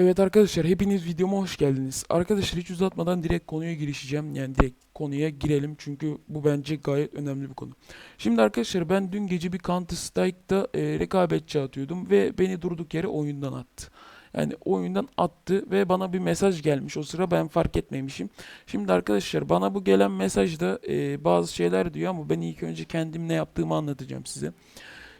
Evet arkadaşlar hepiniz videoma hoş geldiniz. Arkadaşlar hiç uzatmadan direkt konuya girişeceğim. Yani direkt konuya girelim çünkü bu bence gayet önemli bir konu. Şimdi arkadaşlar ben dün gece bir Counter Strike'da e, rekabetçi atıyordum ve beni durduk yere oyundan attı. Yani oyundan attı ve bana bir mesaj gelmiş. O sıra ben fark etmemişim. Şimdi arkadaşlar bana bu gelen mesajda e, bazı şeyler diyor ama ben ilk önce kendim ne yaptığımı anlatacağım size.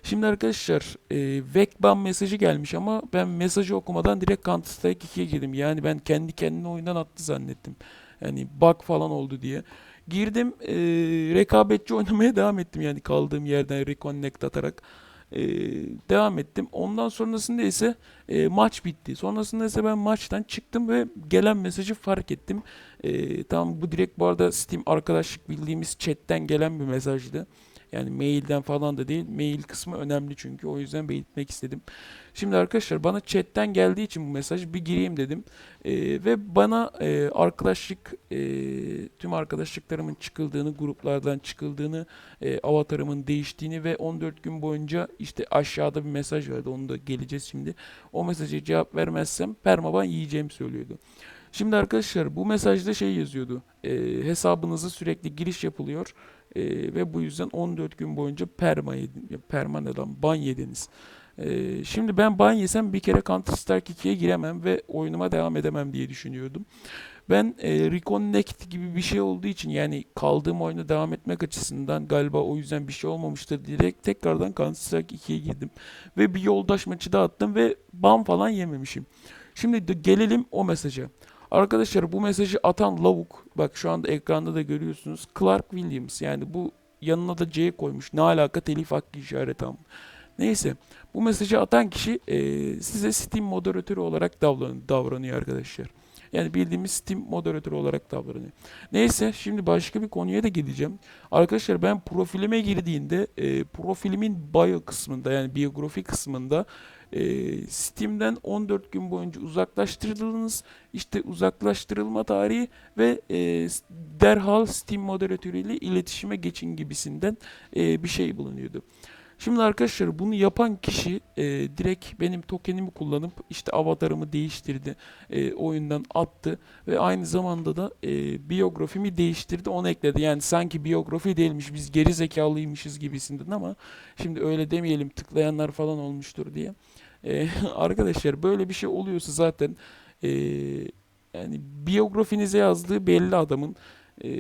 Şimdi arkadaşlar e, Vekban mesajı gelmiş ama ben mesajı okumadan direkt Counter Strike 2'ye girdim. Yani ben kendi kendine oyundan attı zannettim. Yani bug falan oldu diye. Girdim e, rekabetçi oynamaya devam ettim yani kaldığım yerden reconnect atarak. E, devam ettim. Ondan sonrasında ise e, maç bitti. Sonrasında ise ben maçtan çıktım ve gelen mesajı fark ettim. E, tamam bu direkt bu arada Steam arkadaşlık bildiğimiz chatten gelen bir mesajdı. Yani mailden falan da değil. Mail kısmı önemli çünkü. O yüzden belirtmek istedim. Şimdi arkadaşlar bana chatten geldiği için bu mesaj bir gireyim dedim. Ee, ve bana e, arkadaşlık e, tüm arkadaşlıklarımın çıkıldığını, gruplardan çıkıldığını, e, avatarımın değiştiğini ve 14 gün boyunca işte aşağıda bir mesaj vardı. Onu da geleceğiz şimdi. O mesaja cevap vermezsem permaban yiyeceğimi söylüyordu. Şimdi arkadaşlar bu mesajda şey yazıyordu. E, hesabınıza sürekli giriş yapılıyor. E, ve bu yüzden 14 gün boyunca perma yedin, ya perma ne lan ban yediniz. E, şimdi ben ban yesem bir kere Counter Strike 2'ye giremem ve oyunuma devam edemem diye düşünüyordum. Ben e, Reconnect gibi bir şey olduğu için yani kaldığım oyuna devam etmek açısından galiba o yüzden bir şey olmamıştır direkt tekrardan Counter Strike 2'ye girdim. Ve bir yoldaş maçı da attım ve ban falan yememişim. Şimdi gelelim o mesaja. Arkadaşlar bu mesajı atan lavuk bak şu anda ekranda da görüyorsunuz Clark Williams yani bu yanına da C koymuş ne alaka telif hakkı işareti ama. Neyse bu mesajı atan kişi e, size Steam moderatörü olarak davran davranıyor arkadaşlar. Yani bildiğimiz Steam moderatörü olarak davranıyor. Neyse şimdi başka bir konuya da gideceğim. Arkadaşlar ben profilime girdiğinde e, profilimin bio kısmında yani biyografi kısmında e, Steam'den 14 gün boyunca uzaklaştırıldınız. İşte uzaklaştırılma tarihi ve e, derhal Steam moderatörüyle iletişime geçin gibisinden e, bir şey bulunuyordu. Şimdi arkadaşlar bunu yapan kişi e, direkt benim tokenimi kullanıp işte avatarımı değiştirdi, e, oyundan attı ve aynı zamanda da e, biyografimi değiştirdi, onu ekledi. Yani sanki biyografi değilmiş, biz geri zekalıymışız gibisinden ama şimdi öyle demeyelim tıklayanlar falan olmuştur diye. E, arkadaşlar böyle bir şey oluyorsa zaten e, yani biyografinize yazdığı belli adamın. E,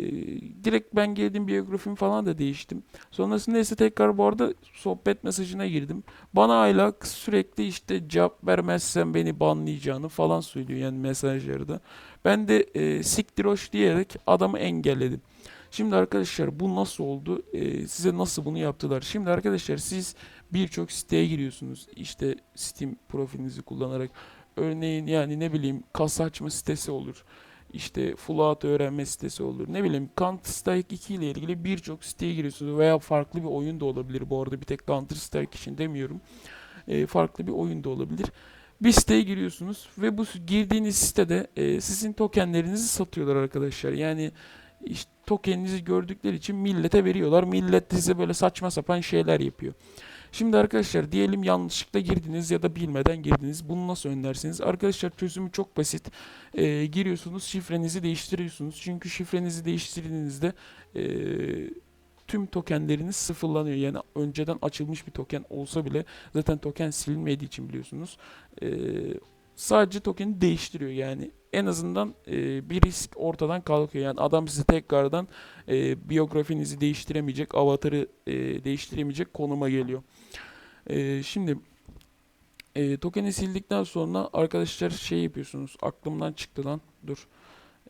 direkt ben girdim biyografimi falan da değiştim. Sonrasında ise tekrar bu arada sohbet mesajına girdim. Bana hala sürekli işte cevap vermezsen beni banlayacağını falan söylüyor yani mesajlarda. Ben de e, siktir hoş diyerek adamı engelledim. Şimdi arkadaşlar bu nasıl oldu? E, size nasıl bunu yaptılar? Şimdi arkadaşlar siz birçok siteye giriyorsunuz. İşte Steam profilinizi kullanarak. Örneğin yani ne bileyim kasa açma sitesi olur. İşte Fallout öğrenme sitesi olur. Ne bileyim Counter Strike 2 ile ilgili birçok siteye giriyorsunuz veya farklı bir oyun da olabilir. Bu arada bir tek Counter Strike için demiyorum. Ee, farklı bir oyun da olabilir. Bir siteye giriyorsunuz ve bu girdiğiniz sitede e, sizin tokenlerinizi satıyorlar arkadaşlar. Yani işte tokeninizi gördükleri için millete veriyorlar. Millet size böyle saçma sapan şeyler yapıyor. Şimdi arkadaşlar diyelim yanlışlıkla girdiniz ya da bilmeden girdiniz. Bunu nasıl önlersiniz? Arkadaşlar çözümü çok basit. Ee, giriyorsunuz şifrenizi değiştiriyorsunuz. Çünkü şifrenizi değiştirdiğinizde e, tüm tokenleriniz sıfırlanıyor. Yani önceden açılmış bir token olsa bile zaten token silinmediği için biliyorsunuz. Ee, sadece tokeni değiştiriyor yani. En azından e, bir risk ortadan kalkıyor. Yani adam size tekrardan e, biyografinizi değiştiremeyecek, avatarı e, değiştiremeyecek konuma geliyor. E, şimdi e, tokeni sildikten sonra arkadaşlar şey yapıyorsunuz. Aklımdan çıktı lan. Dur.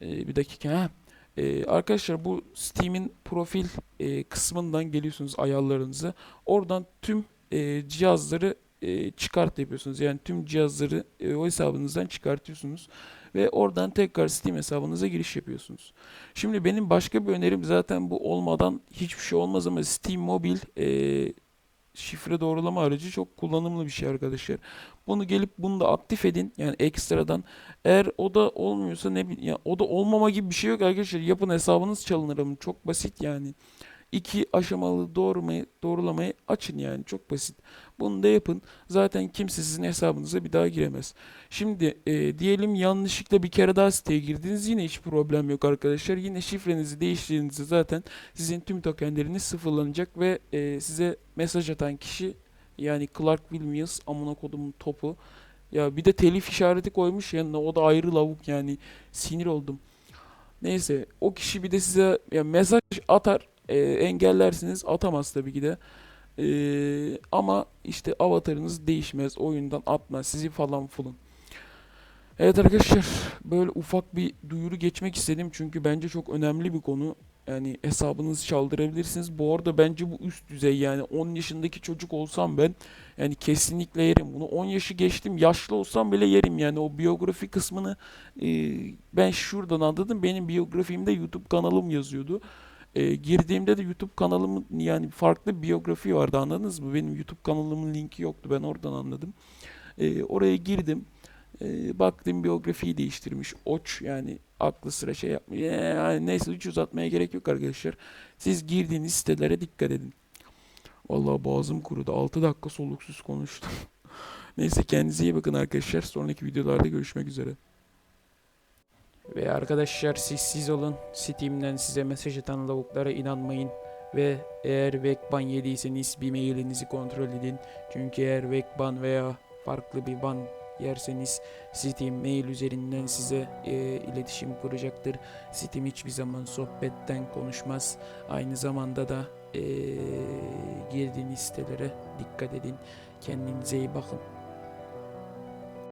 E, bir dakika. Ha. E, arkadaşlar bu Steam'in profil e, kısmından geliyorsunuz ayarlarınızı. Oradan tüm e, cihazları e, çıkart yapıyorsunuz. Yani tüm cihazları e, o hesabınızdan çıkartıyorsunuz ve oradan tekrar Steam hesabınıza giriş yapıyorsunuz. Şimdi benim başka bir önerim zaten bu olmadan hiçbir şey olmaz ama Steam Mobil e, şifre doğrulama aracı çok kullanımlı bir şey arkadaşlar. Bunu gelip bunu da aktif edin yani ekstradan. Eğer o da olmuyorsa ne bileyim ya o da olmama gibi bir şey yok arkadaşlar. Yapın hesabınız çalınır ama çok basit yani. İki aşamalı doğrumayı, doğrulamayı açın yani çok basit. Bunu da yapın. Zaten kimse sizin hesabınıza bir daha giremez. Şimdi e, diyelim yanlışlıkla bir kere daha siteye girdiniz. Yine hiç problem yok arkadaşlar. Yine şifrenizi değiştirdiğinizde zaten sizin tüm tokenleriniz sıfırlanacak ve e, size mesaj atan kişi yani Clark Williams amına kodumun topu. Ya bir de telif işareti koymuş yanına. O da ayrı lavuk yani. Sinir oldum. Neyse o kişi bir de size ya mesaj atar. E, engellersiniz. Atamaz tabii ki de. E, ama işte avatarınız değişmez. Oyundan atmaz. Sizi falan fulun. Evet arkadaşlar böyle ufak bir duyuru geçmek istedim. Çünkü bence çok önemli bir konu. Yani hesabınızı çaldırabilirsiniz. Bu arada bence bu üst düzey yani 10 yaşındaki çocuk olsam ben yani kesinlikle yerim bunu. 10 yaşı geçtim yaşlı olsam bile yerim yani o biyografi kısmını e, ben şuradan anladım. Benim biyografimde YouTube kanalım yazıyordu. E, girdiğimde de YouTube kanalımın yani farklı biyografi vardı anladınız mı? Benim YouTube kanalımın linki yoktu ben oradan anladım. E, oraya girdim. E, baktım biyografiyi değiştirmiş. Oç yani aklı sıra şey yapmış. Yani neyse hiç uzatmaya gerek yok arkadaşlar. Siz girdiğiniz sitelere dikkat edin. Vallahi boğazım kurudu. 6 dakika soluksuz konuştum. Neyse kendinize iyi bakın arkadaşlar. Sonraki videolarda görüşmek üzere. Ve arkadaşlar siz siz olun. Steam'den size mesaj atan lavuklara inanmayın. Ve eğer Vekban yediyseniz bir mailinizi kontrol edin. Çünkü eğer Vekban veya farklı bir ban yerseniz Steam mail üzerinden size e, iletişim kuracaktır. Steam hiçbir zaman sohbetten konuşmaz. Aynı zamanda da e, girdiğiniz sitelere dikkat edin. Kendinize iyi bakın.